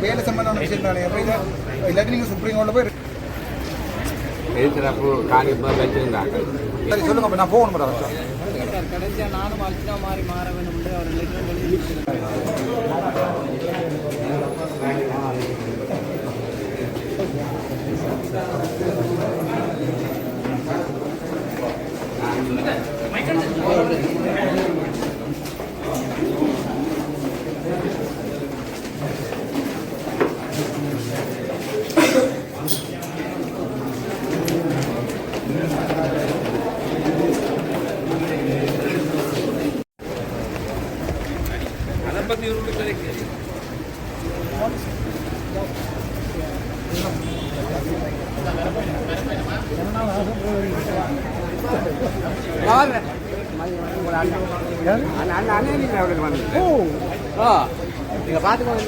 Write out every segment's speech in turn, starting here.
வேலை சம்பந்தமான விஷயம் தானே அப்போ இதை இல்லாட்டி நீங்கள் சுப்ரீம் கோர்ட்டில் போய் எதிர்த்தரப்பு காணிப்பு வச்சிருந்தாங்க சரி சொல்லுங்க அப்போ நான் போகணும் மேடம் நானும் மாறி மாற அவர் லெட்டர் நீங்க பாத்துக்கோங்க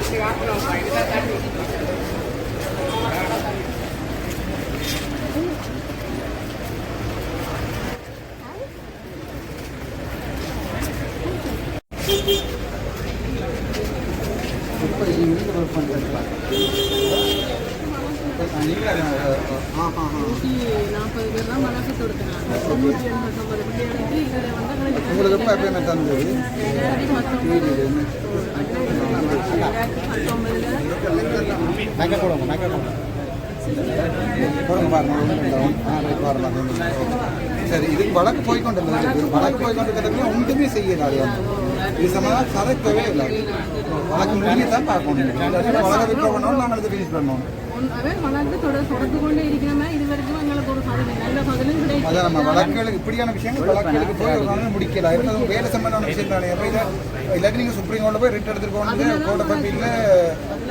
நூற்றி நாற்பது பேர் தான் வழக்கு உங்களுக்கு எப்போ எப்பயுமே தந்தது ரெண்டாயிரத்தி போடுங்க நகை போடுங்க போடுங்க பாருங்க ஆ ரைட் பாருங்க சரி இதுக்கு வழக்கு போய்கொண்டிருந்தது வழக்கு போய்கொண்டிருக்கிறதுக்கு ஒன்றுமே செய்யலாது சம்பந்தம் கதைக்கவே இல்லை. வழக்கு முடிய தான் பார்க்கணும் வழக்கு விற்க பண்ணணும் நாங்கள் இதை ஃபினிஷ் பண்ணணும். அவன் வளர்ந்து தொடர் தொடர்ந்து கொண்டே இருக்கிறோமே இது வரைக்கும் எங்களுக்கு ஒரு பதில் நல்ல பதிலும் கிடைக்கும் அதான் நம்ம வழக்குகளுக்கு இப்படியான விஷயங்கள் வழக்குகளுக்கு போய் ஒரு நாள் முடிக்கல இருந்தது வேலை சம்பந்தமான விஷயம் தானே அப்போ இதை இல்லாட்டி நீங்கள் சுப்ரீம் கோர்ட்டில் போய் ரிட் எடுத்துட்டு போகணும் கோர்ட்டை பட்டியில்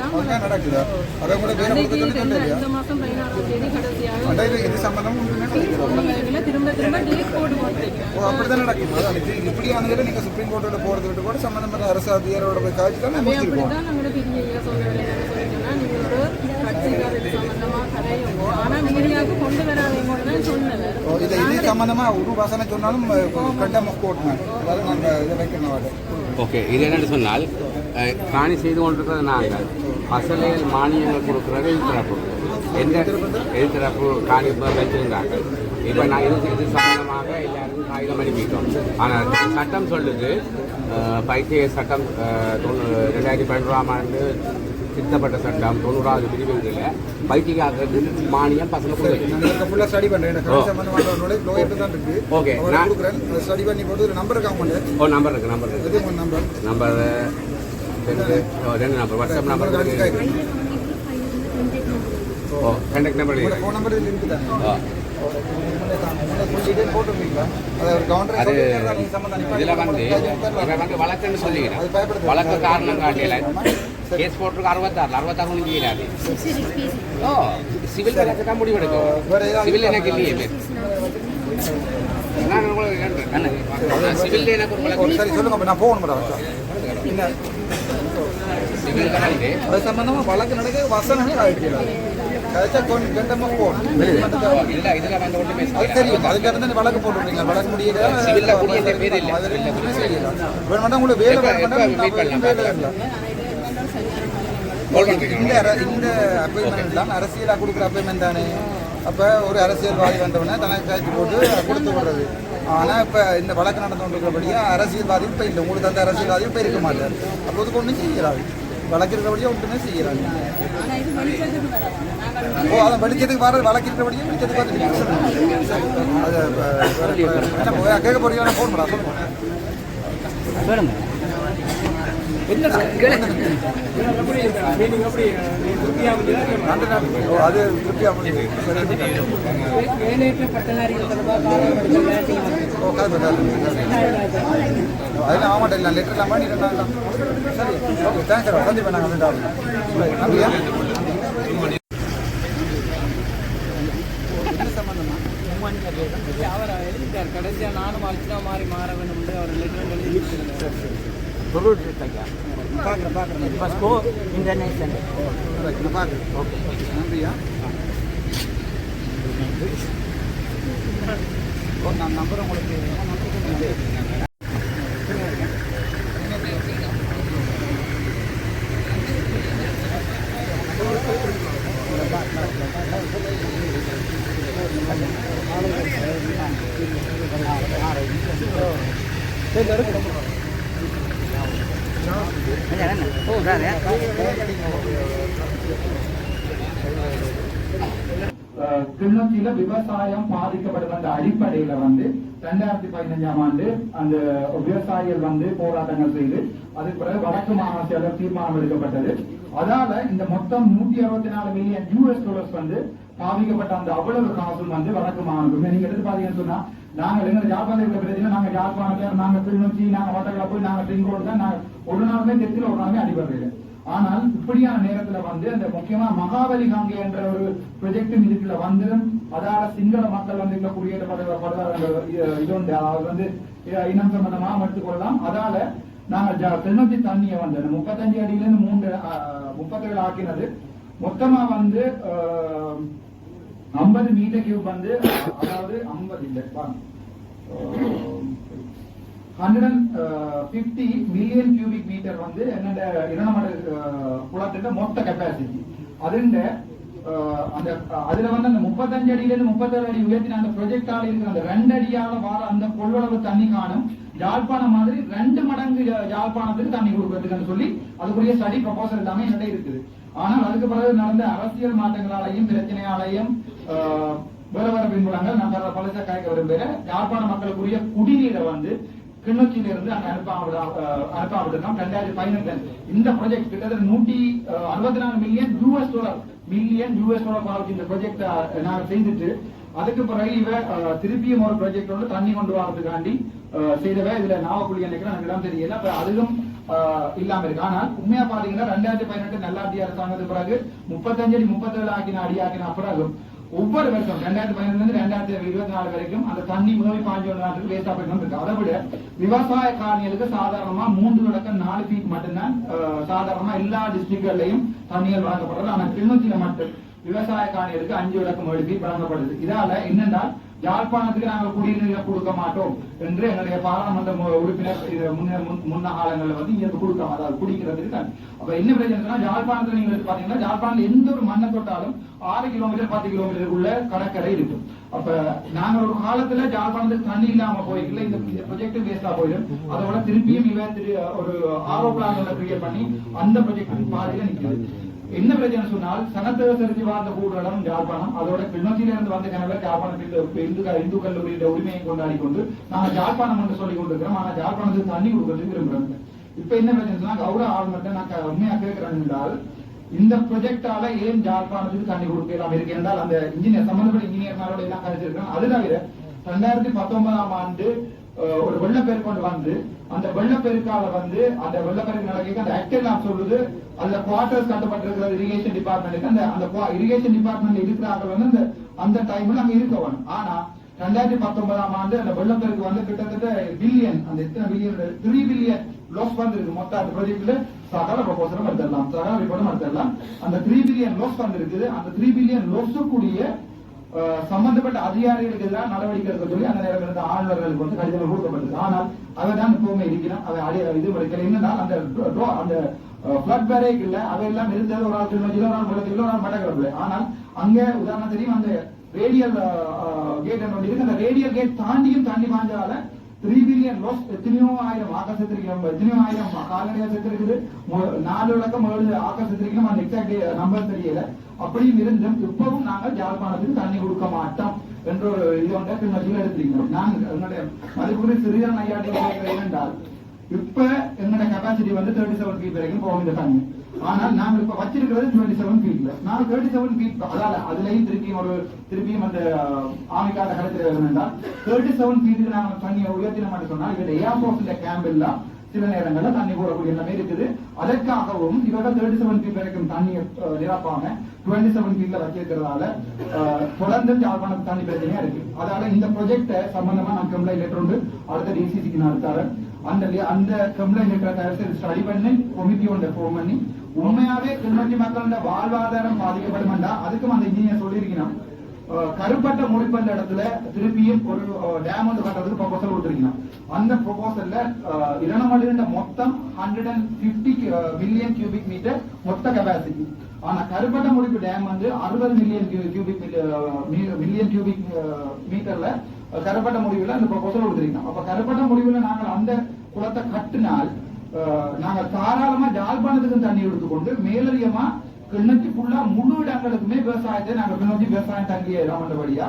அதுதான் நடக்குது. அதை கூட வேலை அன்றைக்கு கொடுத்து இந்த இல்லையா இந்த மாதம் பதினாறாம் தேதி கடைசியாக அதான் இது இது சம்பந்தமும் ஒன்றுமே கிடைக்கிறது உள்ளவர்களை திரும்ப திரும்ப டேட் போட்டு போட்டுருக்கேன் ஓ அப்படிதான் நடக்கும் அதான் இது இப்படியானதில் நீங்கள் சுப்ரீம் கோர்ட்டோட போகிறது விட்டு கூட சம்பந்தப்பட்ட அரசு அதிகாரோட போய் காய்ச்சி தான் முடிச்சிருக்கோம் இது இது ஒரு வாசனை சொன்னாலும் கண்டம் கோட்னேன் அதாவது நாங்கள் இதை வைக்கணும் வாட ஓகே இது என்னன்னு சொன்னால் காணி செய்து கொண்டிருக்கிறது நாங்கள் பசலையில் மானியங்கள் கொடுக்குறது எதிர்த்தரப்பு எந்த எதிர்த்தரப்பு காணி வச்சிருந்தாங்க இப்போ நான் இது இது சம்பந்தமாக எல்லாருக்கும் காகிதம் அனுப்பிட்டோம். ஆனால் சட்டம் சொல்லுது பைத்திய சட்டம் தொண்ணூ ரெண்டாயிரத்தி பன்னெண்டாம் ஆண்டு திருத்தப்பட்ட சட்டம் தொண்ணூறாவது பிரிவுகளில் பைத்தியக்காரர்களுக்கு மானியம் பசங்க ஃபுல்லாக ஸ்டடி பண்ணுறேன் இருக்கு. ஓகே, நான்- ஸ்டடி பண்ணி. போட்டு நம்பர் அக்கௌண்ட் ஓ நம்பர் இருக்குது நம்பர் நம்பர் நம்பர் ரெண்டு நம்பர் வாட்ஸ்அப் நம்பர் ஓ கண்டக்ட் நம்பர் ஃபோன் நம்பர் இருக்குது அது இதில் வந்து இவன் வந்து வழக்குன்னு சொல்லிக்கிறேன். வழக்கு காரணம் காட்டியல கேஸ் போட்டிருக்கு அறுபத்தாறு அறுபத்தாறு ஒன்றும் செய்யலாது ஓ சிவில் வழக்கு தான் முடிவெடுக்கும். சிவில் எனக்கு இல்லையே பேர் நான் உங்களுக்கு. அண்ணா, சிவில் எனக்கு ஒரு வழக்கு சரி சொல்லுங்க அப்ப நான் போகணும் மேடம். என்ன? சிவில் வந்து அது சம்பந்தமா வழக்கு நடக்க ஆகிடுச்சு கழிச்சா கொஞ்சம் கண்டமாக போகணும். அது தெரியும். அதுக்காக தான் வழக்கு போட்டுருக்கீங்க வழக்கு முடிய சிவில்ல குடியேற்ற பேர் இல்லை. வேணும் உங்களுக்கு வேலை இந்த இந்த அப்பாயின்மெண்ட் தான். அரசியலாக கொடுக்குற அப்பாயின்மெண்ட் தானே. அப்போ ஒரு அரசியல்வாதி வந்தவொடனே தனக்கு காய்ச்சி போட்டு கொடுத்து விடுறது. ஆனால் இப்போ இந்த வழக்கு நடந்து கொண்டிருக்கிறபடியா அரசியல்வாதி இப்போ இல்லை. உங்களுக்கு அந்த அரசியல்வாதி இப்போ இருக்க மாட்டார். அப்போ அதுக்கு ஒன்றும் செய்கிறாரு வழக்கு இருக்கிறபடியா ஒன்றுமே செய்கிறாங்க ஓ அதை வெளிச்சத்துக்கு வர வழக்கு இருக்கிறபடியா வெளிச்சத்துக்கு வந்து அது கேட்க போறீங்க ஃபோன் பண்ணா. சொல்லுங்க. காது அதெல்லாம் ஆக மாட்டேன் லெட்டர் எல்லாம் பண்ணி ரெண்டாம் சரி ஓகே தேங்க்ஸ் சார். நாங்கள் வந்து அவர் எழுதிட்டார் கடைசியாக நானும் அல்பினா மாறி மாற வேண்டும் அவர் லெட்டர் எழுதி ضروري للتجارة فاكر فاكر باسكو اندونيسيا انا فاكر اوكي நான் நம்பர் உங்களுக்கு ஆறு ஆறு ஆறு திருநொச்சியில விவசாயம் பாதிக்கப்படும் அந்த அடிப்படையில வந்து ரெண்டாயிரத்தி பதினஞ்சாம் ஆண்டு அந்த விவசாயிகள் வந்து போராட்டங்கள் செய்து அதுக்கு பிறகு வடக்கு மாகாண செயலர் தீர்மானம் எடுக்கப்பட்டது. அதால இந்த மொத்தம் நூத்தி அறுபத்தி நாலு மில்லியன் யூஎஸ் டாலர்ஸ் வந்து பாதிக்கப்பட்ட அந்த அவ்வளவு காசும் வந்து வடக்கு மாகாணத்துக்கு. நீங்க எடுத்து பாத்தீங்கன்னு சொன்னா நாங்க எங்க யாழ்ப்பாணம் இருக்கிற பிரச்சனை நாங்க யாழ்ப்பாணத்துல நாங்க திருநொச்சி நாங்க வட்டக்கலா போய் நாங்க ட்ரிங்கோடு தான் நாங்கள் ஒரு நாளுமே தெற்கில் ஒரு நாளுமே அடிபடுறது ஆனால் இப்படியான நேரத்துல வந்து அந்த முக்கியமா மகாபலி காங்கே என்ற ஒரு ப்ரொஜெக்டும் இதுக்குள்ள வந்து அதால சிங்கள மக்கள் வந்து இதுல இது உண்டு. அதாவது வந்து இனம் சம்பந்தமா எடுத்துக்கொள்ளலாம் அதால நாங்கள் திருநொச்சி தண்ணியை வந்து முப்பத்தஞ்சு அடியிலிருந்து மூன்று முப்பத்தேழு ஆக்கினது. மொத்தமா வந்து ஐம்பது மீட்டர் கியூப் வந்து அதாவது ஐம்பது இல்லை hundred and fifty million cubic metre வந்து என்னோட இரணமட குளத்தின் மொத்த கெப்பாசிட்டி அதுண்ட அந்த அதுல வந்து அந்த முப்பத்தஞ்சு அடியில இருந்து முப்பத்தேழு அடி உயர்த்தின அந்த ப்ரொஜெக்டால இருக்கிற அந்த ரெண்டு அடியால வர அந்த கொள்ளளவு தண்ணி காணும். யாழ்ப்பாணம் மாதிரி ரெண்டு மடங்கு யாழ்ப்பாணத்துக்கு தண்ணி கொடுக்கறதுக்குன்னு சொல்லி அதுக்குரிய ஸ்டடி ப்ரொபோசல் எல்லாமே என்கிட்ட இருக்குது. ஆனால் அதுக்கு பிறகு நடந்த அரசியல் மாற்றங்களாலையும் பிரச்சனையாலையும் அஹ், வேற வேற பின்புலங்கள் நம்ம பல கலைக்க விரும்புகிற யாழ்ப்பாண மக்களுக்குரிய குடிநீரை வந்து கிளிநொச்சியில இருந்து அங்க அனுப்பாவிட அனுப்பாவிட்டிருக்கோம் ரெண்டாயிரத்தி பதினெட்டு இந்த ப்ராஜெக்ட் கிட்டத்தட்ட நூத்தி அறுபத்தி நாலு million US dollar million US dollar பாவிச்சு இந்த ப்ராஜெக்ட் நாங்க செய்துட்டு அதுக்கு பிறகு இவ திருப்பியும் ஒரு ப்ராஜெக்ட் வந்து தண்ணி கொண்டு வரதுக்காண்டி செய்தவ இதுல நாவக்குழி நினைக்கிறேன் எனக்கு இடம் தெரியல அதுவும் இல்லாம இருக்கு. ஆனா உண்மையா பாத்தீங்கன்னா ரெண்டாயிரத்தி பதினெட்டு நல்லாட்சி அரசாங்கத்துக்கு பிறகு முப்பத்தஞ்சு அடி முப்பத்தேழு ஆக்கின அடி ஆக்கின அப்புறம் ஒவ்வொரு வருஷம் ரெண்டாயிரத்தி பதினெட்டுல இருந்து ரெண்டாயிரத்தி இருபத்தி நாலு வரைக்கும் அந்த தண்ணி முதல் பாஞ்சு நாட்டுக்கு வேஸ்டா போயிட்டு இருக்கு அதை விட விவசாய காரணிகளுக்கு சாதாரணமா மூன்று தொடக்கம் நாலு ஃபீட் மட்டும்தான் சாதாரணமா எல்லா டிஸ்ட்ரிக்ட்கள்லயும் தண்ணிகள் வழங்கப்படுறது. ஆனா கிளிநொச்சியில மட்டும் விவசாய காணிகளுக்கு அஞ்சு விளக்கம் ஏழு ஃபீட் வழங்கப்படுது. இதால என்னென்றால் யாழ்ப்பாணத்துக்கு நாங்கள் குடிநீரை கொடுக்க மாட்டோம் என்று எங்களுடைய பாராளுமன்ற உறுப்பினர் முன்ன முன்- காலங்களில் வந்து இங்க கொடுக்காம அதாவது குடிக்கிறதுக்கு தான் அப்ப என்ன பிரச்சனை யாழ்ப்பாணத்துல நீங்க பாத்தீங்கன்னா யாழ்ப்பாணத்துல எந்த ஒரு மண்ணை தொட்டாலும் ஆறு கிலோமீட்டர் பத்து கிலோமீட்டர் உள்ள கடற்கரை இருக்கும். அப்ப நாங்க ஒரு காலத்துல யாழ்ப்பாணத்துக்கு தண்ணி இல்லாம போயிருக்கல இந்த ப்ரொஜெக்ட் வேஸ்டா போயிடும். அதோட திருப்பியும் இவன் திரு ஒரு ஆரோ பிளான் கிரியேட் பண்ணி அந்த ப்ரொஜெக்ட் பாதையில நிக்குது. என்ன பிரச்சனை சொன்னால் சனத்தக வாழ்ந்த கூடலம் யாழ்ப்பாணம் அதோட கிளிநொச்சியில இருந்து வந்த கணவர் யாழ்ப்பாணத்தில் இந்து இந்து கல்லூரியில உரிமையை கொண்டாடி கொண்டு நாங்கள் யாழ்ப்பாணம் என்று சொல்லிக் கொண்டிருக்கிறோம் ஆனா யாழ்ப்பாணத்துக்கு தண்ணி கொடுக்கறதுக்கு விரும்புறாங்க இப்ப என்ன பிரச்சனை சொன்னா கௌரவ ஆளுநர்கிட்ட நான் உண்மையாக உண்மையா கேட்கிறேன் என்றால் இந்த ப்ரொஜெக்டால ஏன் ஜாழ்ப்பாணத்துக்கு தண்ணி கொடுக்கலாம் இருக்கு என்றால் அந்த இன்ஜினியர் சம்பந்தப்பட்ட இன்ஜினியர்மாரோட எல்லாம் கழிச்சிருக்கேன் அது தவிர ரெண்டாயிரத்தி பத்தொன்பதாம் ஆண்டு ஒரு வெள்ளப்பேர் கொண்டு வந்து அந்த வெள்ளப்பெருக்கால வந்து அந்த வெள்ளப்பெருக்கு நடக்க அந்த ஆக்டர் நான் சொல்றது அதுல குவார்டர்ஸ் கட்டப்பட்டிருக்கிற இரிகேஷன் டிபார்ட்மெண்ட்டுக்கு அந்த அந்த இரிகேஷன் டிபார்ட்மெண்ட் இருக்கிறாங்க வந்து அந்த அந்த டைம்ல அங்க இருக்க வேணும். ஆனா ரெண்டாயிரத்தி பத்தொன்பதாம் ஆண்டு அந்த வெள்ளப்பெருக்கு வந்து கிட்டத்தட்ட பில்லியன் அந்த எத்தனை பில்லியன் த்ரீ பில்லியன் லாஸ் வந்திருக்கு மொத்த அந்த ப்ராஜெக்ட்ல சகல ப்ரொபோசலும் எடுத்துடலாம். சகல ரிப்போர்ட்டும் எடுத்துடலாம். அந்த த்ரீ பில்லியன் லாஸ் வந்திருக்குது. அந்த த்ரீ பில்லியன் கூடிய சம்பந்தப்பட்ட அதிகாரிகளுக்கு எதிராக நடவடிக்கை எடுக்க சொல்லி அந்த நேரம் இருந்த ஆளுநர்களுக்கு வந்து கடிதங்கள் கொடுக்கப்பட்டது. ஆனால் அவை தான் இப்பவுமே இருக்கிறோம். அவை அடி இது வரைக்கல என்னன்னா அந்த அந்த பிளட் பேரேக் இல்ல. அவையெல்லாம் இருந்தது ஒரு ஆள் திருநெல்வேலியில, ஒரு ஆள் முள்ளத்தில ஒரு ஆள் மட்டக்களப்புல ஆனால் அங்க உதாரணம் தெரியும் அந்த ரேடியல் கேட் ஒன்று இருக்கு அந்த ரேடியல் கேட் தாண்டியும் தாண்டி பாஞ்சால த்ரீ பில்லியன் லாஸ் எத்தனையோ ஆயிரம் ஆகாசத்திரிக்கலாம் எத்தனையோ ஆயிரம் கால்நடையா செத்துருக்குது நாலு விளக்கம் ஏழு ஆகாசத்திரிக்கலாம் அந்த எக்ஸாக்ட் நம்பர் தெரியல அப்படியும் இருந்தும் இப்பவும் நாங்கள் யாழ்ப்பாணத்துக்கு தண்ணி கொடுக்க மாட்டோம் என்ற ஒரு இது வந்து பின்னத்தில் எடுத்திருக்கிறோம் நாங்கள் என்னுடைய மதிப்புக்குரிய சிறியன் நையாட்டி என்றால் இப்ப எங்களுடைய கெப்பாசிட்டி வந்து தேர்ட்டி செவன் ஃபீட் வரைக்கும் போகும் இந்த தண்ணி ஆனால் நாங்கள் இப்ப வச்சிருக்கிறது டுவெண்ட்டி செவன் ஃபீட்ல நான் தேர்ட்டி செவன் ஃபீட் அதால அதுலயும் திருப்பியும் ஒரு திருப்பியும் அந்த ஆமைக்காத கடத்தில் இருந்தால் தேர்ட்டி செவன் ஃபீட்டுக்கு நாங்கள் தண்ணியை உயர்த்தின மட்டும் சொன்னா இவங்க ஏர்போர்ட்ல கேம்ப் எல்லாம் சில நேரங்கள்ல தண்ணி போடக்கூடிய எல்லாமே இருக்குது. அதற்காகவும் இவர்கள் தேர்ட்டி செவன் ஃபீட் வரைக்கும் தண்ணியை நிரப்பாம டுவெண்ட்டி செவன் ஃபீட்ல வச்சிருக்கிறதால தொடர்ந்து யாழ்ப்பாணம் தண்ணி பிரச்சனையா இருக்கு. அதனால இந்த ப்ரொஜெக்ட சம்பந்தமா நான் கம்ப்ளைண்ட் லெட்டர் உண்டு. அடுத்த டிசிசிக்கு நான் தரேன் அந்த அந்த கம்ப்ளைண்ட் லெட்டர் தயாரித்து ஸ்டடி பண்ணி கமிட்டி ஒன்றை ஃபோன் பண்ணி உண்மையாவே கிளிநொச்சி மக்களோட வாழ்வாதாரம் பாதிக்கப்படுமெண்டா அதுக்கும் அந்த இன்ஜினியர் சொல்லியிருக்கணும் கருப்பட்ட முடிப்பந்த இடத்துல திருப்பியும் ஒரு டேம் வந்து கட்டுறதுக்கு ப்ரொபோசல் கொடுத்திருக்கணும் அந்த ப்ரொபோசல்ல இரணமலிருந்த மொத்தம் hundred and fifty million cubic metre மொத்த கெபாசிட்டி ஆனா கருப்பட்ட முடிப்பு டேம் வந்து அறுபது மில்லியன் கியூபிக் மில்லியன் கியூபிக் மீட்டர்ல கருப்பட்ட முடிவுல அந்த ப்ரொபோசல் கொடுத்துருக்கோம் அப்ப கருப்பட்ட முடிவுல நாங்கள் அந்த குளத்தை கட்டினால் நாங்கள் நாங்க தாராளமா ஜாழ்ப்பாணத்துக்கு தண்ணி எடுத்துக்கொண்டு மேலதிகமா கிண்ணத்தி ஃபுல்லா முழு இடங்களுக்குமே விவசாயத்தை நாங்க கிண்ணத்தி விவசாயம் தங்கி இல்லாமன்றபடியா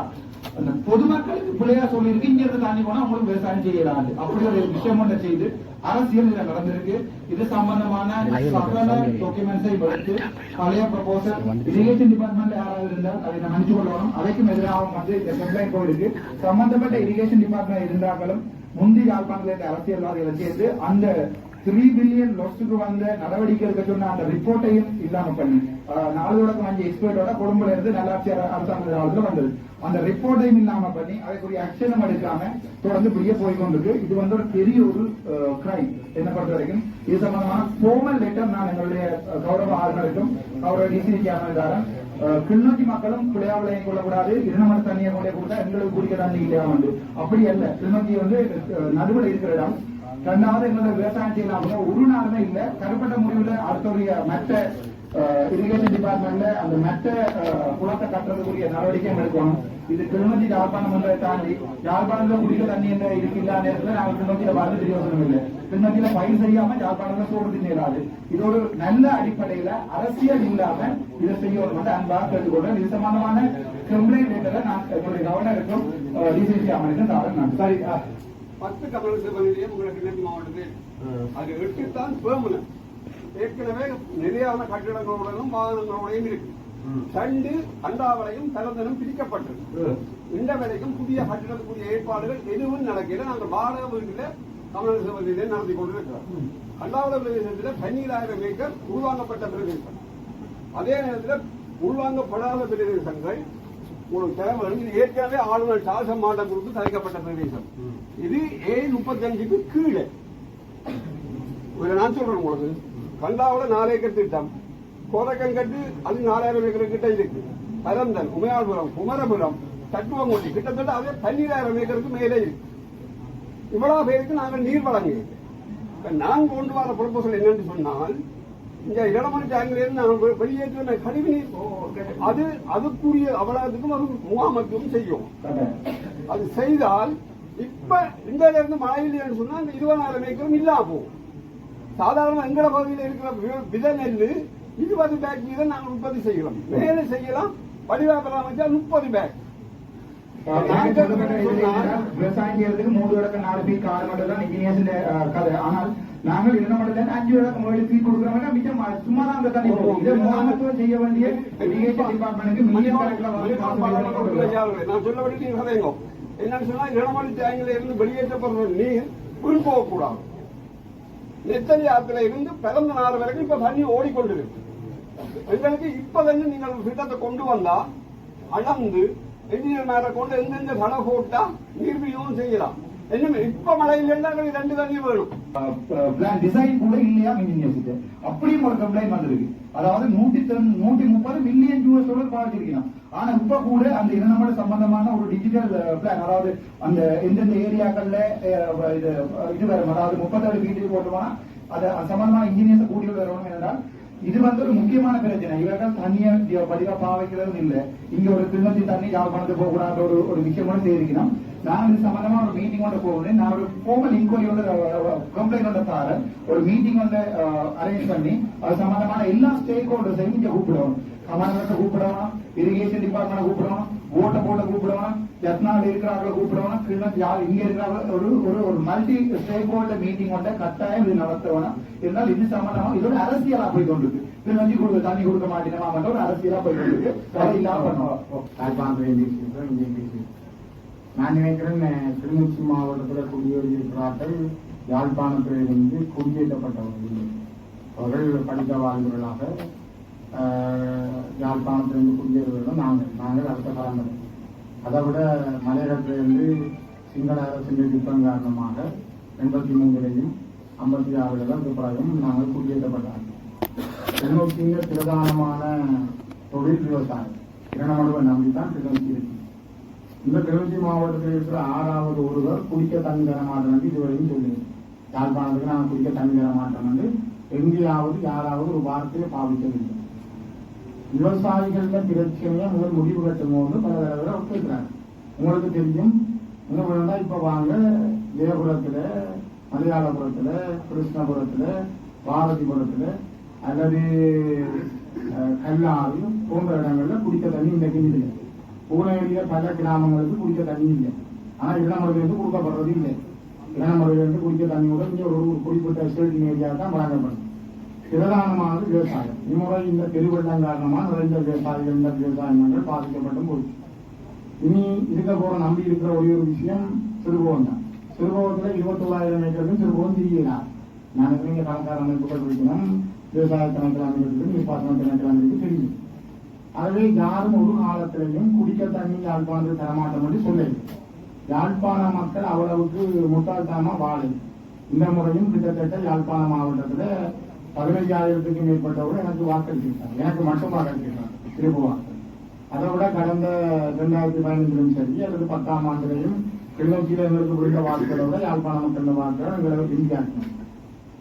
அந்த பொதுமக்களுக்கு பிள்ளையா சொல்லியிருக்கு இங்க இருந்து தண்ணி போனா உங்களுக்கு விவசாயம் செய்யலாது அப்படி ஒரு விஷயம் ஒன்றை செய்து அரசியல் இதுல நடந்திருக்கு. இது சம்பந்தமான சகல டாக்குமெண்ட்ஸை எடுத்து பழைய ப்ரொபோசல் இரிகேஷன் டிபார்ட்மெண்ட் யாராவது இருந்தால் அதை நான் மன்னிச்சு கொள்ளணும். அதைக்கும் எதிராகவும் வந்து இந்த போயிருக்கு. சம்பந்தப்பட்ட இரிகேஷன் டிபார்ட்மெண்ட் இருந்தாங்களும் முந்தி யாழ்ப்பாணத்தில் இருந்த அரசியல்வாதிகளை சேர்ந்து அந்த த்ரீ பில்லியன் லொஸ்டுக்கு வந்த நடவடிக்கை எடுக்க சொன்ன அந்த ரிப்போர்ட்டையும் இல்லாம பண்ணி அஹ், நாலு தொடக்கம் அஞ்சு எக்ஸ்பர்ட்டோட குடும்பல இருந்து நல்லாட்சி அர- அரசாங்க காலத்துல வந்தது. அந்த ரிப்போர்ட்டையும் இல்லாம பண்ணி அதுக்குரிய ஆக்ஷனும் எடுக்காம தொடர்ந்து இப்படியே போய் கொண்டிருக்கு இது வந்து ஒரு பெரிய ஒரு கிரைம் என்ன பொறுத்த வரைக்கும் இது சம்பந்தமான ஃபோர்மல் லெட்டர் நான் எங்களுடைய கௌரவ ஆளுநருக்கும் கௌரவ டிசி கேமராதாரன் கிண்ணூத்தி மக்களும் பிள்ளையாவிலையும் கொள்ளக்கூடாது இருநமண தண்ணியை கொண்டே கொடுத்தா எங்களுக்கு குடிக்க தண்ணி இல்லையா வந்து. அப்படி அல்ல. கிள்நோக்கி வந்து நடுவில் நடுவுல இருக்கிற இடம். ரெண்டாவது எங்களோட விவசாயம் செய்யலாம் ஒரு நாளுமே இல்ல. கருப்பட்ட முடிவுல அடுத்தவருடைய மற்ற இரிகேஷன் டிபார்ட்மெண்ட்ல அந்த மற்ற குளத்தை கட்டுறதுக்குரிய நடவடிக்கை எடுக்கணும். இது கிளிநொச்சி யாழ்ப்பாணம் என்பதை தாண்டி யாழ்ப்பாணத்துல குடிக்க தண்ணி என்ன இருக்கு இல்லாத நேரத்துல நாங்க கிளிநொச்சியில பார்த்து தெரியோசனம் இல்லை. கிளிநொச்சியில பயிர் செய்யாம யாழ்ப்பாணத்துல சோறு தின்னாது இது ஒரு நல்ல அடிப்படையில அரசியல் இல்லாம இதை செய்யணும். மட்டும் அன்பாக கேட்டுக்கொள்றேன். இது சம்பந்தமான கம்ப்ளைண்ட் நான் என்னுடைய கவர்னருக்கும் டிசிசி அமைக்கும் சாரி பத்து கமல சிவநிலையம் உங்களுக்கு கிழக்கு மாவட்டத்தில். அது எட்டு தான் பெர்மனன்ட் ஏற்கனவே நிறையான கட்டிடங்களுடனும் வாகனங்களுடையும் இருக்கு. சண்டு அண்டாவளையும் தரந்தனும் பிரிக்கப்பட்டது. இந்த வரைக்கும் புதிய கட்டிடத்துக்குரிய ஏற்பாடுகள் எதுவும் நடக்கல. நாங்கள் வாடகை வீட்டில கமல சிவநிலையை நடத்தி கொண்டிருக்கிறோம். அண்டாவளை பிரதேசத்தில் பன்னிராயிரம் ஏக்கர் உருவாங்கப்பட்ட பிரதேசம். அதே நேரத்தில் உள்வாங்கப்படாத பிரதேசங்கள் உங்களுக்கு தேவை இது ஏற்கனவே ஆளுநர் சாச மாட்டம் கொடுத்து தடுக்கப்பட்ட பிரதேசம். இது ஏ முப்பத்தஞ்சுக்கு கீழே? ஒரு நான் சொல்றேன் உங்களுக்கு. கண்டாவோட நாலு ஏக்கர் திட்டம். கோரக்கன் கட்டு அது நாலாயிரம் ஏக்கர் கிட்ட இருக்கு. பரந்தன் உமையாள்புரம் குமரபுரம் தட்டுவங்குடி கிட்டத்தட்ட அதே பன்னிராயிரம் ஏக்கருக்கு மேலே இருக்கு. இவ்வளவு பேருக்கு நாங்கள் நீர் வழங்குகிறோம் நான் கொண்டு வர ப்ரொபோசல் என்னன்னு சொன்னால் இந்த இடமணி டேங்கிலிருந்து நாங்கள் வெளியேற்றின கழிவு நீர் அது அதுக்குரிய அவ்வளவுக்கும் அது முகாமத்துவம் செய்யும். அது செய்தால் இப்ப இந்த இருந்து மழை இல்லைன்னு சொன்னா அந்த இருபதாயிரம் ஏக்கரும் இல்லாம போகும். சாதாரண எங்கட பகுதியில் இருக்கிற வித நெல் இருபது பேக் வீதம் நாங்கள் உற்பத்தி செய்கிறோம் மேலே செய்யலாம் வடிவாக்கலாம் வச்சா முப்பது பேக் விவசாயம் செய்யறதுக்கு மூணு நாலு கால மட்டும் தான் இன்ஜினியர்ஸ் கதை. ஆனால் நாங்கள் என்ன மட்டும் அஞ்சு விளக்கம் ஏழு ஃபீட் கொடுக்குற மாதிரி மிச்சம் சும்மா தான் அந்த தண்ணி இதை முகாமத்துவம் செய்ய வேண்டிய இரிகேஷன் டிபார்ட்மெண்ட்டுக்கு மில்லியன் கணக்கில். நான் சொல்லபடி நீங்க கதைங்க என்னன்னு சொன்னா இடமணி டேங்கில இருந்து வெளியேற்றப்படுற நீர் உள் போகக்கூடாது. நெத்தலி ஆத்துல இருந்து பிறந்த நாள் வரைக்கும் இப்ப தண்ணி ஓடிக்கொண்டிருக்கு. எங்களுக்கு இப்ப வந்து நீங்கள் திட்டத்தை கொண்டு வந்தா அளந்து என்ஜினியர் மேல கொண்டு எந்தெந்த தடை போட்டா நீர் விநியோகம் செய்யலாம். இப்ப மழை இல்லைன்னா ரெண்டு தண்ணி வேணும். பிளான் டிசைன் கூட இல்லையா இன்ஜினியர்ஸ்க்கு அப்படியும் ஒரு கம்ப்ளைண்ட் வந்திருக்கு. அதாவது நூற்றி தொண்ணூ- நூத்தி முப்பது மில்லியன் யூஎஸ் டாலர் பாதிச்சிருக்கணும் ஆனா இப்ப கூட அந்த இரநமட சம்பந்தமான ஒரு டிஜிட்டல் பிளான் அதாவது அந்த எந்தெந்த ஏரியாக்கள்ல இது இது வரும். அதாவது முப்பத்தேழு வீட்டுக்கு போட்டுவானா அது அது சம்பந்தமான இன்ஜினியர்ஸ் கூடி வரணும் என்றால் இது வந்து ஒரு முக்கியமான பிரச்சனை. இவர்கள் தண்ணியை தி- பதிவா இல்லை. இங்க ஒரு கிண்ணத்தி தண்ணி யாழ்ப்பாணத்துக்கு போக கூடாது ஒரு ஒரு விஷயம் கூட செய்திருக்கணும். நான் இது சம்பந்தமா ஒரு மீட்டிங் ஒன்று போகணும். நான் ஒரு ஃபோமல் இன்கொயரி ஒன்று கம்ப்ளைண்ட் ஒன்று தாரேன் ஒரு மீட்டிங் ஒன்று அரேஞ்ச் பண்ணி அது சம்பந்தமான எல்லா ஸ்டேக் ஹோல்டர்ஸையும் இங்க கூப்பிடுவோம். கமர்மெண்ட்டை கூப்பிடணும் இரிகேஷன் டிபார்ட்மெண்ட் கூப்பிடணும் ஓட்ட போட்ட கூப்பிடணும் ஜத்னாவில் இருக்கிறவங்களை கூப்பிடணும்? கிண்ணத்தி யார் இங்க இருக்கிறவங்க ஒரு ஒரு ஒரு மல்டி ஸ்டேக் ஹோல்டர் மீட்டிங் ஒன்றை கட்டாயம் இது நடத்தணும். இருந்தால் இது சம்பந்தமா இதோட அரசியலா போய் கொண்டிருக்கு. கிண்ணத்தி கொடுக்க தண்ணி கொடுக்க மாட்டேனமா மட்டும் ஒரு அரசியலா போய் கொண்டிருக்கு. அதை இல்லாம பண்ணுவோம் நான் நினைக்கிறேன் அஹ், மாவட்டத்தில் குடியேறியிருக்கிறார்கள். யாழ்ப்பாணத்திலிருந்து குடியேற்றப்பட்டவர்கள். அவர்கள் படித்த வாழ்ந்தவர்களாக யாழ்ப்பாணத்திலிருந்து குடியேறுவர்கள் நாங்கள் நாங்கள் அடுத்த தலைமுறை அதை விட மலையகத்திலிருந்து சிங்கள அரசின் யுத்தம் காரணமாக எண்பத்தி மூன்றிலையும் ஐம்பத்தி ஆறுல பிறகும் நாங்கள் குடியேற்றப்பட்டார்கள் கிளிநொச்சியின் பிரதானமான தொழில் விவசாயம். இரணமடுவை நம்பித்தான் கிளிநொச்சி இருக்கு. இந்த கிளிநொச்சி மாவட்டத்தில் இருக்கிற ஆறாவது ஒருவர் குடிக்க தண்ணி தர மாட்டேன் இதுவரையும் சொல்லுங்க யாழ்ப்பாணத்துக்கு நாங்கள் குடிக்க தண்ணி தர மாட்டோம் எங்கேயாவது யாராவது ஒரு வார்த்தையை பாவிக்கவில்லை விவசாயிகள பிரச்சனையை முதல் முடிவு கட்டும் பல தடவை ஒத்துக்கிறாங்க உங்களுக்கு தெரியும் என்ன வேணும்னா இப்ப வாங்க ஜெயபுரத்துல மலையாளபுரத்துல கிருஷ்ணபுரத்துல பாரதிபுரத்துல அல்லது கல்லாறு போன்ற இடங்கள்ல குடிக்க தண்ணி இன்றைக்கு இல்லை. பூனகிரியில பல கிராமங்களுக்கு குடிக்க தண்ணி இல்லை. ஆனா இளமலையிலிருந்து கொடுக்கப்படுறது இல்லை. இளமலையிலிருந்து குடிக்க தண்ணி கூட இங்க ஒரு குறிப்பிட்ட ஸ்டேட்டிங் ஏரியா தான் வழங்கப்படும் பிரதானமானது விவசாயம். இம்முறை இந்த பெருவெள்ளம் காரணமாக நிறைந்த விவசாயிகள் இந்த விவசாயம் என்று பாதிக்கப்பட்டும் போச்சு இனி இருக்க போற நம்பி இருக்கிற ஒரே ஒரு விஷயம் சிறுபோகம் தான். சிறுபோகத்துல இருபத்தி ஏக்கருக்கும் சிறுபோகம் திரியலாம் நாங்கள் நீங்க கணக்கார அமைப்புகள் இருக்கணும் விவசாய கணக்கில் அமைப்பு நீர்ப்பாசன கணக்கில் அமைப்பு தெரியும். ஆகவே யாரும் ஒரு காலத்திலையும் குடிக்க தண்ணி யாழ்ப்பாணத்தில் தரமாட்டோம் என்று சொல்லலை. யாழ்ப்பாண மக்கள் அவ்வளவுக்கு முட்டாள்தனமா வாழை இந்த முறையும் கிட்டத்தட்ட யாழ்ப்பாண மாவட்டத்தில் பதினஞ்சாயிரத்துக்கு மேற்பட்டவர்கள் எனக்கு வாக்களிச்சிருக்காங்க எனக்கு மட்டும் வாக்களிச்சிருக்காங்க திரும்ப வாக்கள் அதை விட கடந்த ரெண்டாயிரத்தி பதினஞ்சிலும் சரி அல்லது பத்தாம் ஆண்டுகளையும் கிளிநொச்சியில் எங்களுக்கு பிடித்த வாக்குகளை விட யாழ்ப்பாண மக்கள் வாக்குகள் எங்களுக்கு இந்தியாக்கணும்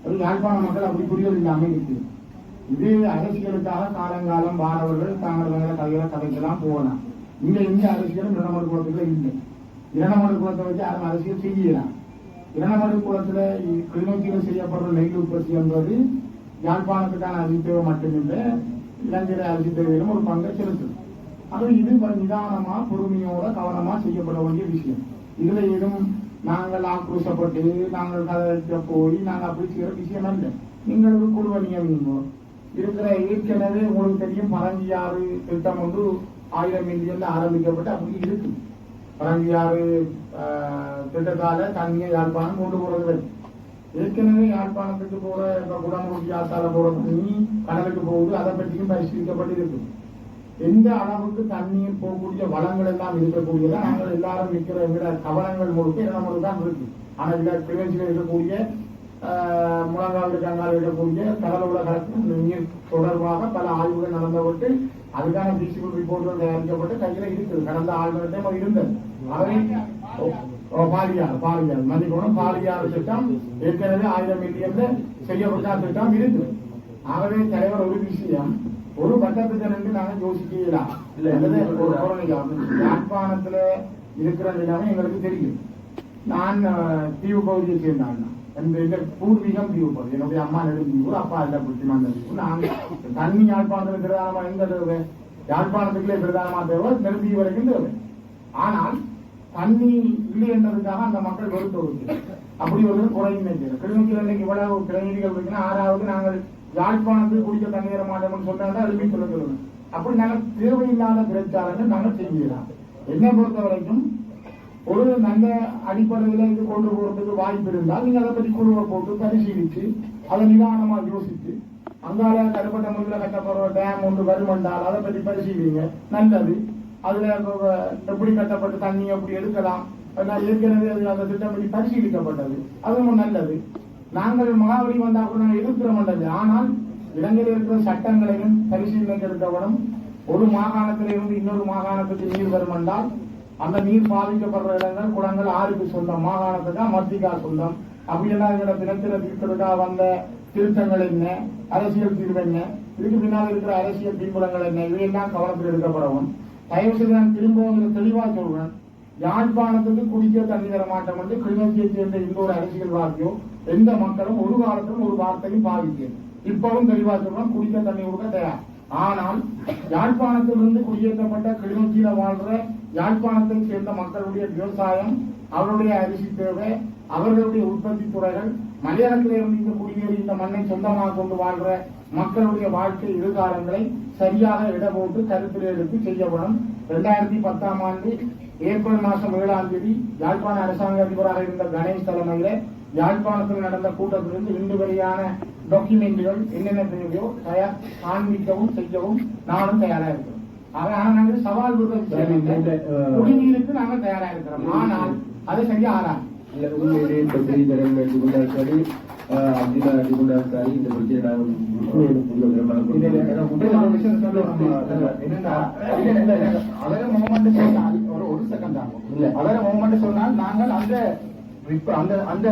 அது யாழ்ப்பாண மக்கள் அப்படி புரிதல் இல்லாமல் இருக்கு இது அரசியலுக்காக காலங்காலம் வாரவர்கள் தாங்கள் தங்களை கையில கதைக்கெல்லாம் போகலாம். இங்க இங்க அரசியலும் இரணமடு குளத்துல இல்லை. இரணமடு குளத்தை வச்சு யாரும் அரசியல் செய்யலாம். இரணமடு குளத்துல இ- கிளிநொச்சியில் செய்யப்படுற நெல் உற்பத்தி என்பது யாழ்ப்பாணத்துக்கான அரிசித்தேவை மட்டுமில்லை இலங்கையில அரிசித்தேவையிலும் ஒரு பங்கை செலுத்தும். அதுவும் இது நிதானமா பொறுமையோட கவனமா செய்யப்பட வேண்டிய விஷயம். இதுல எதுவும் நாங்கள் ஆக்ரோஷப்பட்டு நாங்கள் கதைக்க போய் நாங்கள் அப்படி செய்யற விஷயம் இல்லை நீங்கள் ஒரு குழுவை நியமிங்க இருக்கிற ஏற்கனவே உங்களுக்கு தெரியும் பரஞ்சியாறு திட்டம் ஒன்று ஆயிரம் மில்லியன்ல ஆரம்பிக்கப்பட்டு அப்படி இருக்கு. பரஞ்சியாறு திட்டத்தால தண்ணியை யாழ்ப்பாணம் கொண்டு போறது ஏற்கனவே யாழ்ப்பாணத்துக்கு போற இப்ப குடமுழுக்கி ஆத்தால போற தண்ணி கடலுக்கு போகுது அதை பற்றியும் பரிசீலிக்கப்பட்டிருக்கு. எந்த அளவுக்கு தண்ணீர் போகக்கூடிய வளங்கள் எல்லாம் இருக்கக்கூடியதா நாங்கள் எல்லாரும் நிற்கிற விட கவனங்கள் முழுக்க நம்மளுக்கு தான் இருக்கு. ஆனா இதுல கிளிநொச்சியில் இருக்கக்கூடிய ஆஹ், முழங்கால் இருக்காங்கால் இருக்கக்கூடிய கடலோட கலக்கும் நீர் தொடர்பாக பல ஆய்வுகள் நடந்தப்பட்டு அதுக்கான பிசிபிள் ரிப்போர்ட்கள் தயாரிக்கப்பட்டு கையில இருக்குது. கடந்த ஆய்வுகள்டையும் இருந்தது. பாலியார் பாலியார். மன்னிக்கணும் பாலியார் திட்டம். ஏற்கனவே ஆயிரம் மில்லியன்ல செய்யப்பட்ட திட்டம் இருக்கு. ஆகவே தலைவர் ஒரு விஷயம். ஒரு பட்டத்துக்கு ரெண்டு நாங்க யோசிக்கலாம் யாழ்ப்பாணத்துல இருக்கிற நிலைமை எங்களுக்கு தெரியும். நான் தீவு பகுதியை சேர்ந்தான் என்னுடைய பூர்வீகம் தீவு பகுதி. என்னுடைய அம்மா நெடுந்தீவு அப்பா இல்ல புத்திமான நான் தண்ணி யாழ்ப்பாணத்துல பிரதானமா எங்க தேவை? யாழ்ப்பாணத்துக்குள்ளே பிரதானமா தேவை? நெடுந்தீவு வரைக்கும் தேவை. ஆனால் தண்ணி இல்லை என்றதுக்காக அந்த மக்கள் வெறுத்து அப்படி ஒரு குறையுமே கிளிநொச்சியில் இன்னைக்கு இவ்வளவு கிளைநீதிகள் இருக்குன்னா ஆறாவது நாங்கள் யாழ்ப்பாணத்துக்கு குடிக்க தண்ணி தர மாட்டோம்னு சொன்னாங்க அதுமே சொல்ல சொல்லுங்க அப்படி நாங்கள் தேவையில்லாத பிரச்சாரங்கள் நாங்கள் செய்யலாம். என்னை பொறுத்த வரைக்கும் ஒரு நல்ல அடிப்படையில இது கொண்டு போறதுக்கு வாய்ப்பு இருந்தால் நீங்க அதை பற்றி குழுவை போட்டு பரிசீலிச்சு அதை நிதானமா யோசிச்சு அங்கால கருப்பட்ட முறையில் கட்டப்படுற டேம் ஒன்று வருமென்றால் அதை பற்றி பரிசீலிங்க. நல்லது. அதுல எப்படி கட்டப்பட்டு தண்ணி அப்படி எடுக்கலாம். அதெல்லாம் ஏற்கனவே அது அந்த திட்டம் பற்றி பரிசீலிக்கப்பட்டது. அதுவும் நல்லது. நாங்கள் மகாபலி வந்தா கூட நாங்கள் எதிர்க்கிறோம் மாட்டது ஆனால் இலங்கையில் இருக்கிற சட்டங்களையும் பரிசீலனைக்கு எடுக்கப்படும் ஒரு மாகாணத்திலிருந்து இன்னொரு மாகாணத்துக்கு நீர் வரும் என்றால் அந்த நீர் பாதிக்கப்படுற இடங்கள் குளங்கள் ஆறுக்கு சொந்தம் மாகாணத்துக்கா மத்திக்கா சொந்தம். அப்படியெல்லாம் எங்களோட தினத்தில தீர்க்கிறதுக்காக வந்த திருத்தங்கள் என்ன அரசியல் தீர்வு என்ன இதுக்கு பின்னால் இருக்கிற அரசியல் பின்புலங்கள் என்ன இவையெல்லாம் கவனத்தில் எடுக்கப்படவும். தயவு நான் திரும்பவும் இதுல தெளிவா சொல்றேன் யாழ்ப்பாணத்துக்கு குடிக்க தண்ணி தர மாட்டோம் என்று கிளிநொச்சியை சேர்ந்த இந்த ஒரு அரசியல்வாதியோ எந்த மக்களும் ஒரு காலத்திலும் ஒரு வார்த்தையும் பாதிக்க இப்பவும் தெளிவா சொல்றோம் குடிக்க தண்ணி கொடுக்க தயார். ஆனால் யாழ்ப்பாணத்திலிருந்து குடியேற்றப்பட்ட கிளிநொச்சியில வாழ்ற யாழ்ப்பாணத்தை சேர்ந்த மக்களுடைய விவசாயம் அவருடைய அரிசி தேவை அவர்களுடைய உற்பத்தி துறைகள் மலையாளத்தில் இருந்து குடியேறி இந்த மண்ணை சொந்தமாக கொண்டு வாழ்ற மக்களுடைய வாழ்க்கை எதிர்காலங்களை சரியாக இட போட்டு கருத்தில் எடுத்து செய்யப்படும் இரண்டாயிரத்தி பத்தாம் ஆண்டு ஏப்ரல் மாசம் ஏழாம் தேதி யாழ்ப்பாண அரசாங்க அதிபராக இருந்த கணேஷ் தலைமையில யாழ்ப்பாணத்தில் நடந்த கூட்டத்திலிருந்து இன்று வரையான டாக்குமெண்ட்டுகள் என்னென்ன தேவையோ தயார் காண்பிக்கவும் செய்யவும் நானும் தயாரா இருக்கிறோம். ஆக, ஆனா நாங்கள் சவால். குடிநீருக்கு நாங்கள் தயாரா இருக்கிறோம். ஆனால் அது சரியா ஆறாது இந்த பிரச்சனை நாங்கள் விஷயம் சொன்னால், ஒரு ஒரு செகண்ட் ஆகும். இல்ல. அவரை சொன்னால் நாங்கள் அந்த இப்ப அந்த அந்த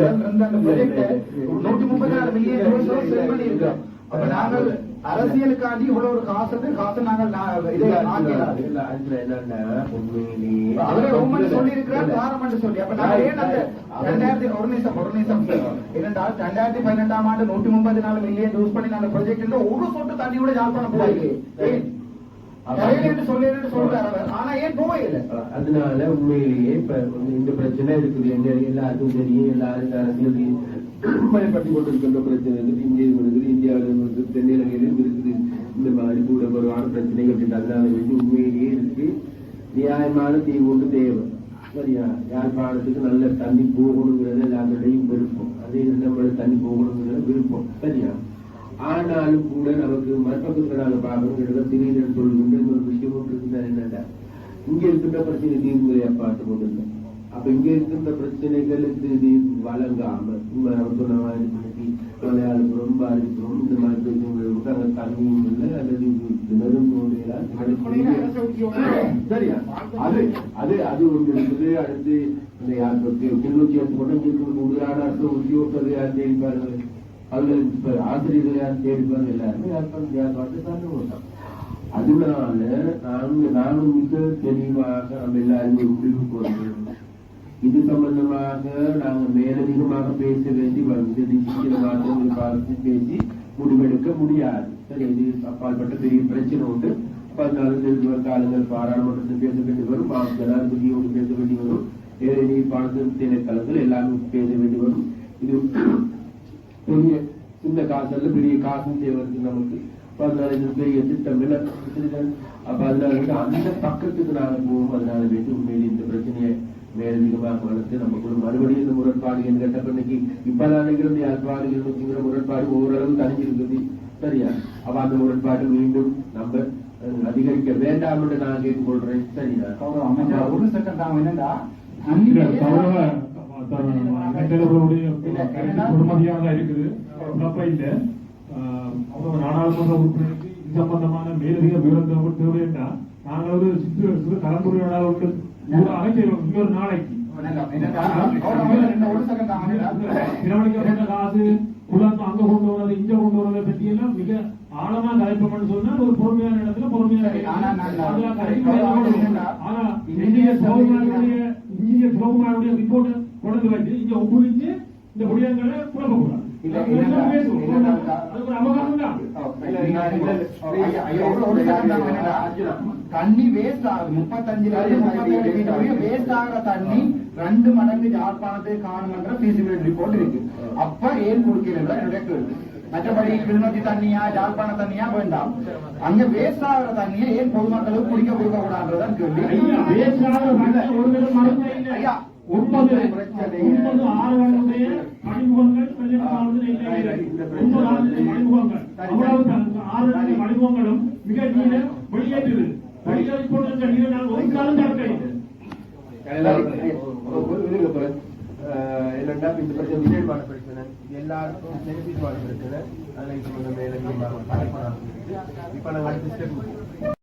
அந்த முப்பத்தி நாலு மில்லியன் பண்ணியிருக்கோம். அப்ப நாங்கள் அரசியலுக்காண்டி இவ்வளவு ஒரு காசு காசு நாங்கள் சொல்லி இருக்கிறார் காரணம் சொல்லி. அப்ப நான் ஏன் அந்த ரெண்டாயிரத்தி ஒரு நிமிஷம் ஒரு நிமிஷம். இரண்டால் ரெண்டாயிரத்தி பதினெட்டாம் ஆண்டு நூற்றி முப்பத்தி நாலு மில்லியன் யூஸ் பண்ணி அந்த ப்ராஜெக்ட் ஒரு சொட்டு தண்ணி கூட யாழ்ப்பாணம் போயிருக்கு அதனால உண்மையிலேயே இப்ப இந்த பிரச்சனை இருக்குது. எல்லாருக்கும் தெரியும். எல்லாரும் அரசியல் பயன்பட்டு கொண்டிருக்கின்ற பிரச்சனை இருக்குது இந்தியாவில் இருக்குது இந்தியாவிலும் இருக்குது தென்னிலங்கையிலும் இருக்குது. இந்த மாதிரி கூட குறைவான பிரச்சனைகள் இருக்கு. அதனால வந்து உண்மையிலேயே இருக்கு. நியாயமான தீர்வு ஒன்று தேவை. சரியா? யாழ்ப்பாணத்துக்கு நல்ல தண்ணி போகணுங்கிறது எல்லாருடையும் விருப்பம். அதே நம்மள தண்ணி போகணுங்கிறது விருப்பம். சரியா? ஆனாலும் கூட நமக்கு மறுபக்கத்துல நாங்க பார்க்கணும் திடீர்னு சொல்லுகின்ற ஒரு விஷயமும் இருக்குதா என்னடா இங்க இருக்கின்ற பிரச்சனை தீர்வுகளை பார்த்து கொண்டிருந்தேன் அப்ப இங்க இருக்கின்ற பிரச்சனைகள் இது வழங்காம உங்க அவர் சொன்ன மாதிரி மலையாளபுரம் பாதிப்புறம் இந்த மாதிரி பிரச்சனைகளுக்கு தண்ணியும் இல்லை அல்லது திணறும் சரியா அது அது அது ஒன்று இருக்குது அடுத்து இந்த யார் கிளிநொச்சி எடுத்துக்கொண்டு இங்க இருக்கிற கூடுதலான அரசு உத்தியோகத்தர் யார் தேடி பாருங்கள் அதுல இப்ப ஆசிரியர்கள் யார் தேடி எல்லாருமே யாருக்கும் யார் பார்த்து தான் ஓட்டம் அதனால நாங்க நானும் மிக தெளிவாக நம்ம எல்லாருமே ஒரு முடிவுக்கு வந்தோம் இது சம்பந்தமாக நாங்க மேலதிகமாக பேச வேண்டி வந்தது சில மாற்றங்களை பார்த்து பேசி முடிவெடுக்க முடியாது. சரி இது அப்பாற்பட்ட பெரிய பிரச்சனை உண்டு. பதினாலு காலங்கள் பாராளுமன்றத்தில் பேச வேண்டி வரும். ஜனாதிபதியோடு பேச வேண்டி வரும். ஏழை பாடத்தில் திணைக்களங்கள் எல்லாமே பேச வேண்டி வரும். இது பெரிய சின்ன காசல்ல பெரிய காசும் தேவருக்கு நமக்கு. பதினாலு இது பெரிய திட்டம் என்ன அப்ப அதனால அந்த பக்கத்துக்கு நாங்க போவோம். அதனால வேண்டி உண்மையிலே இந்த பிரச்சனையை மேலதிகமாக வளர்த்து நமக்கு மறுபடியும் இந்த முரண்பாடு என்று கேட்ட இன்னைக்கு இப்ப நான் நினைக்கிறது யாழ்ப்பாடு இருநூத்திங்கிற முரண்பாடு ஓரளவு தனிஞ்சிருக்குது சரியா? அப்ப அந்த முரண்பாடு மீண்டும் நம்ம அதிகரிக்க வேண்டாம் என்று நான் கேட்டுக்கொள்றேன். சரியா? ஒரு செகண்ட் தான் என்னடா? பொறுமதியாக இருக்குது. தப்ப இல்ல. நாடாளுமன்ற உறுப்பினருக்கு இது சம்பந்தமான மேலதிக விவரம் தேவைன்னா நாங்கள் ஒரு சிறு சிறு ஒரு நாளைக்கு காசு? குளம் அங்க கொண்டு வரது இங்க கொண்டு வரதை பற்றி எல்லாம் மிக ஆழமா கலைப்போம்னு சொன்னா ஒரு பொறுமையான இடத்துல பொறுமையான ஆனா இந்திய சோகுமாருடைய இந்திய சோகுமாருடைய ரிப்போர்ட்டை கொண்டு வச்சு இங்க ஒப்புவிச்சு இந்த குழப்பக்கூடாது ஒரு அவகாசம் தான். தண்ணி வேஸ்ட் ஆகுது. முப்பத்தஞ்சுல இருந்து முப்பத்தேழு மீட்டர் வேஸ்ட் ஆகிற தண்ணி ரெண்டு மடங்கு யாழ்ப்பாணத்தை காணுமன்ற feasibility ரிப்போர்ட் இருக்கு. அப்ப ஏன் கொடுக்கல என்னுடைய கேள்வி. மற்றபடி கிளிநொச்சி தண்ணியா யாழ்ப்பாண தண்ணியா வேண்டாம். அங்க வேஸ்ட் ஆகிற தண்ணியை ஏன் பொதுமக்களுக்கு குடிக்க கொடுக்க கூடாதுன்றதான் கேள்வி. ஐயா, ஒன்பது. ஒன்பது ஆறுகளுடைய மணிமுகங்கள் மணிமுகங்கள். அவ்வளவு. ஆறு மணிமுகங்களும் மிக நீர வெளியேற்றுது. வெளியேறி இந்த பிரச்சனை விஜயமான பிரச்சனை இது எல்லாருக்கும் பிரச்சனை அதில் இப்போ மேலே இப்ப நாங்கள் அடுத்த ஸ்டெப்